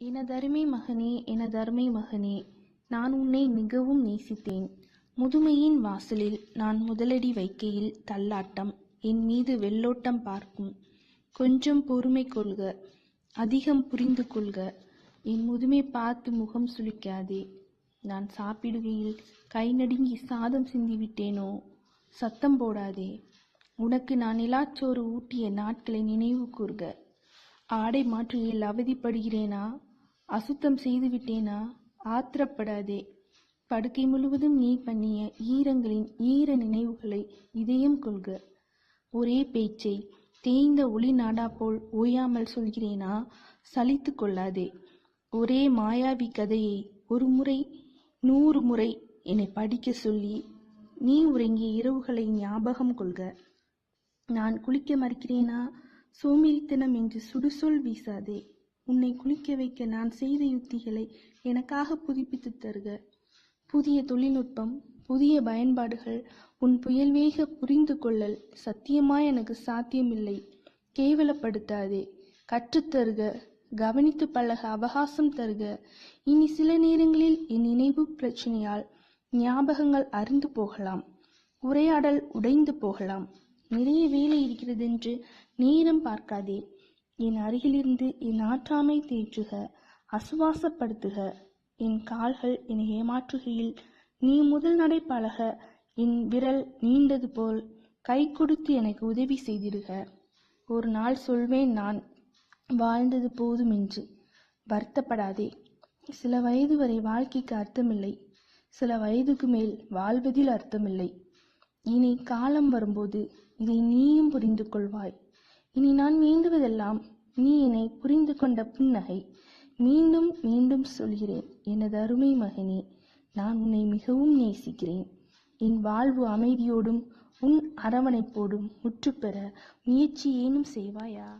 எனதருமை மகனே எனதருமை மகனே நான் உன்னை மிகவும் நேசித்தேன். முதுமையின் வாசலில் நான் முதலடி வைக்கையில் தள்ளாட்டம் என் மீது வெள்ளோட்டம் பார்க்கும். கொஞ்சம் பொறுமை கொள்க அதிகம் புரிந்து கொள்க. என் முதுமை பார்த்து முகம் சுளிக்காதே. நான் சாப்பிடுகையில் கை நடுங்கி சாதம் சிந்திவிட்டேனோ? சத்தம் போடாதே. உனக்கு நான் நிலாச்சோறு ஊட்டிய நாட்களை நினைவு கூறுக ஆடை மாற்றியில் அவதிப்படுகிறேனா? அசுத்தம் செய்துவிட்டேனா? ஆத்திரப்படாதே. படுக்கை முழுவதும் நீ பண்ணிய ஈரங்களின் ஈர நினைவுகளை இதயம் கொள்க. ஒரே பேச்சை தேய்ந்த ஒளி நாடா போல் ஓயாமல் சொல்கிறேனா? சலித்து கொள்ளாதே. ஒரே மாயாவி கதையை ஒரு முறை நூறு முறை என்னை படிக்க சொல்லி நீ உறங்கிய இரவுகளை ஞாபகம் கொள்க. நான் குளிக்க மறுக்கிறேனா? சோம்பேறித்தனம் என்று சுடுசொல் வீசாதே. உன்னை குளிக்க வைக்க நான் செய்த யுத்திகளை எனக்காக புதுப்பித்து தருக. புதிய தொழில்நுட்பம் புதிய பயன்பாடுகள் உன் புயல்வேக புரிந்து கொள்ளல் சத்தியமாய் எனக்கு சாத்தியமில்லை. கேவலப்படுத்தாதே. கற்றுத்தருக கவனித்து பழக அவகாசம் தருக. இனி சில நேரங்களில் என் நினைவு பிரச்சனையால் ஞாபகங்கள் அருந்து போகலாம். உரையாடல் உடைந்து போகலாம். நிறைய வேலை இருக்கிறதென்று நேரம் பார்க்காதே. என் அருகிலிருந்து என் ஆற்றாமை தேற்றுக அசுவாசப்படுத்துக. என் கால்கள் என்னை ஏமாற்றுகையில் நீ முதல் நடை பழக என் விரல் நீண்டது போல் கை கொடுத்து எனக்கு உதவி செய்திடுக. ஒரு நாள் சொல்வேன் நான் வாழ்ந்தது போதும் என்று. வருத்தப்படாதே. சில வயது வரை வாழ்க்கைக்கு அர்த்தமில்லை. சில வயதுக்கு மேல் வாழ்வதில் அர்த்தமில்லை. இனி காலம் வரும்போது இதை நீயும் புரிந்து கொள்வாய் இனி நான் வேண்டுவதெல்லாம் நீ என்னை புரிந்து கொண்ட புன்னகை. மீண்டும் மீண்டும் சொல்கிறேன் எனது அருமை மகனே நான் உன்னை மிகவும் நேசிக்கிறேன். என் வாழ்வு அமைதியோடும் உன் அரவணைப்போடும் முற்றுப்பெற முயற்சி ஏனும் செய்வாயா?